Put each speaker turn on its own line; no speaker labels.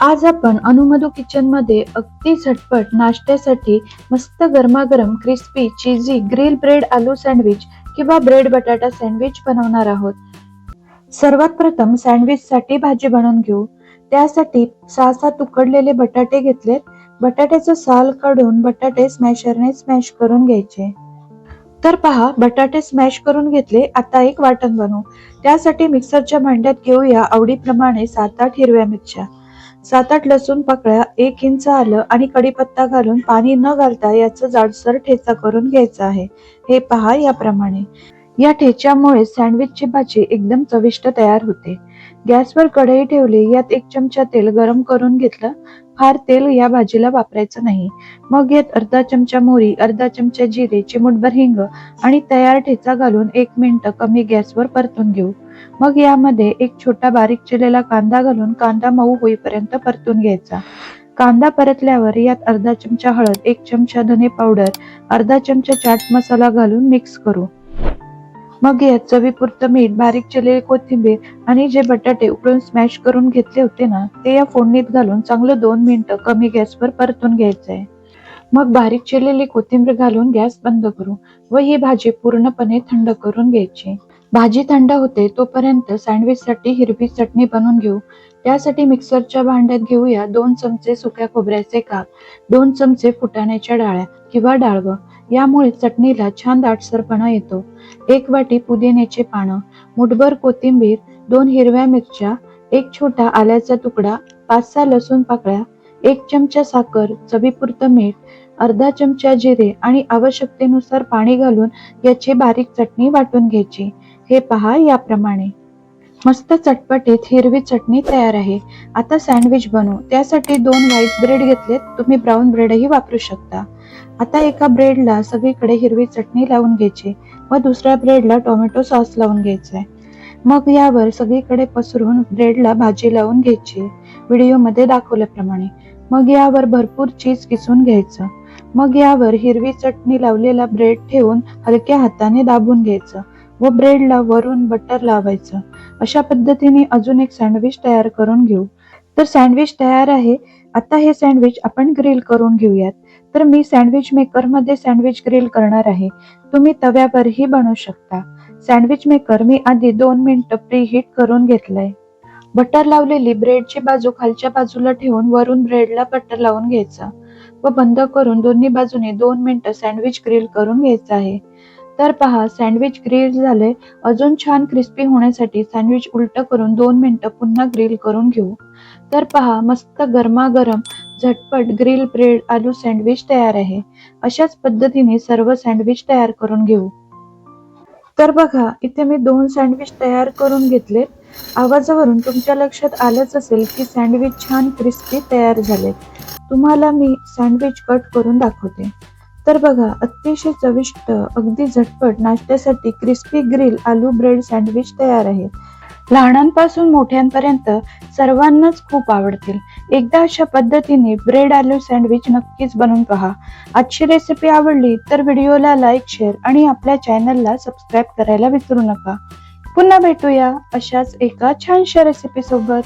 आज आपण अनुमधू किचनमध्ये अगदी झटपट नाश्त्यासाठी मस्त गरमागरम क्रिस्पी चीजी ग्रिल ब्रेड आलू सँडविच किंवा ब्रेड बटाटा सँडविच बनवणार आहोत. सर्वात प्रथम सँडविच साठी भाजी बनवून घेऊ. त्यासाठी सहा सात उकडलेले बटाटे घेतलेत. बटाट्याचं साल काढून बटाटे स्मॅशरने स्मॅश करून घ्यायचे. तर पहा बटाटे स्मॅश करून घेतले आता एक वाटण बनवू. त्यासाठी मिक्सरच्या भांड्यात घेऊया आवडीप्रमाणे सात आठ हिरव्या मिरच्या. सात आठ लसूण पाकळ्या एक इंच आलं आणि कडीपत्ता घालून पाणी न घालता याचं जाडसर ठेचा करून घ्यायचा आहे. हे पहा याप्रमाणे. या ठेच्यामुळे सँडविचची भाजी एकदम चविष्ट तयार होते. गॅसवर कढई ठेवली यात एक चमचा तेल गरम करून घेतलं. फार तेल या भाजीला वापरायचं नाही. मग यात अर्धा चमचा मोहरी अर्धा चमचा जिरे चिमूटभर हिंग आणि तयार ठेचा घालून एक मिनिट कमी गॅसवर परतून घेऊ. मग यामध्ये एक छोटा बारीक चिरलेला कांदा घालून कांदा मऊ होईपर्यंत परतून घ्यायचा. कांदा परतल्यावर यात अर्धा चमचा हळद एक चमचा धने पावडर अर्धा चमचा चाट मसाला घालून मिक्स करू. मग यात चवीपुरतं मीठ बारीक चिरलेली कोथिंबीर आणि जे बटाटे उकळून स्मॅश करून घेतले होते ना ते या फोडणीत घालून चांगलं दोन मिनिटं कमी गॅसवर परतून घ्यायचंय. मग बारीक चिरलेली कोथिंबीर घालून गॅस बंद करू व ही भाजी पूर्णपणे थंड करून घ्यायची. भाजी थंड होते तोपर्यंत सँडविच साठी हिरवी चटणी बनवून घेऊ. त्यासाठी मिक्सरच्या भांड्यात घेऊया दोन चमचे सुक्या खोबऱ्याचे काप दोन चमचे फुटाण्याच्या डाळ्या किंवा डाळवं. यामुळे चटणीला छान दाटसरपणा येतो. एक वाटी पुदिन्याचे पानं मुठभर कोथिंबीर दोन हिरव्या मिरच्या एक छोटा आल्याचा तुकडा पाच सहा लसूण पाकळ्या एक चमचा साखर चवीपुरतं मीठ अर्धा चमचा जिरे आणि आवश्यकतेनुसार पाणी घालून याची बारीक चटणी वाटून घ्यायची. हे पहा याप्रमाणे. मस्त चटपटीत हिरवी चटणी तयार आहे. आता सँडविच बनवू. त्यासाठी दोन व्हाईट ब्रेड घेतलेत. तुम्ही ब्राऊन ब्रेडही वापरू शकता. आता एका ब्रेडला सगळीकडे हिरवी चटणी लावून घ्यायची. व दुसऱ्या ब्रेडला टोमॅटो सॉस लावून घ्यायचा. मग यावर सगळीकडे पसरून ब्रेडला भाजी लावून घ्यायची. व्हिडिओमध्ये दाखवल्याप्रमाणे. मग यावर भरपूर चीज किसून घ्यायचं. मग यावर हिरवी चटणी लावलेला ब्रेड ठेवून हलक्या हाताने दाबून घ्यायचं. व ब्रेडला वरून बटर लावायचं. अशा पद्धतीने अजून एक सँडविच तयार करून घेऊ. तर सँडविच तयार आहे. आता हे सँडविच आपण ग्रिल करून घेऊयात. तर मी सँडविच मेकरमध्ये सँडविच ग्रिल करणार आहे. तुम्ही तव्यावरही बनवू शकता. सँडविच मेकर मी आधी दोन मिनिटं प्री हीट करून घेतलंय. बटर लावलेली ब्रेडची बाजू खालच्या बाजूला ठेवून वरून ब्रेडला बटर लावून घ्यायचं व बंद करून दोन्ही बाजूने दोन मिनिटं सँडविच ग्रिल करून घ्यायचं आहे. तर पहा सँडविच ग्रिल झाले. अजून छान क्रिस्पी होण्यासाठी सँडविच उलट करून दोन मिनिटं पुन्हा ग्रिल करून घेऊ. तर पहा मस्त गरमागरम झटपट ग्रिल ब्रेड आलू सँडविच तयार आहे. अशाच पद्धतीने सर्व सँडविच तयार करून घेऊ. तर बघा इथे मी दोन सँडविच तयार करून घेतले. आवाजावरून तुमच्या लक्षात आलंच असेल की सँडविच छान क्रिस्पी तयार झाले तुम्हाला मी सँडविच कट करून दाखवते. तर बघा अतिशय चविष्ट अगदी झटपट नाश्त्यासाठी क्रिस्पी ग्रिल आलू ब्रेड सँडविच तयार आहे. लहानांपासून मोठ्यांपर्यंत सर्वांनाच खूप आवडतील. एकदा अशा पद्धतीने ब्रेड आलू सँडविच नक्कीच बनवून पहा. आजची रेसिपी आवडली तर व्हिडिओला लाईक शेअर आणि आपल्या चॅनलला सबस्क्राईब करायला विसरू नका. पुन्हा भेटूया अशाच एका छानशा रेसिपी सोबत.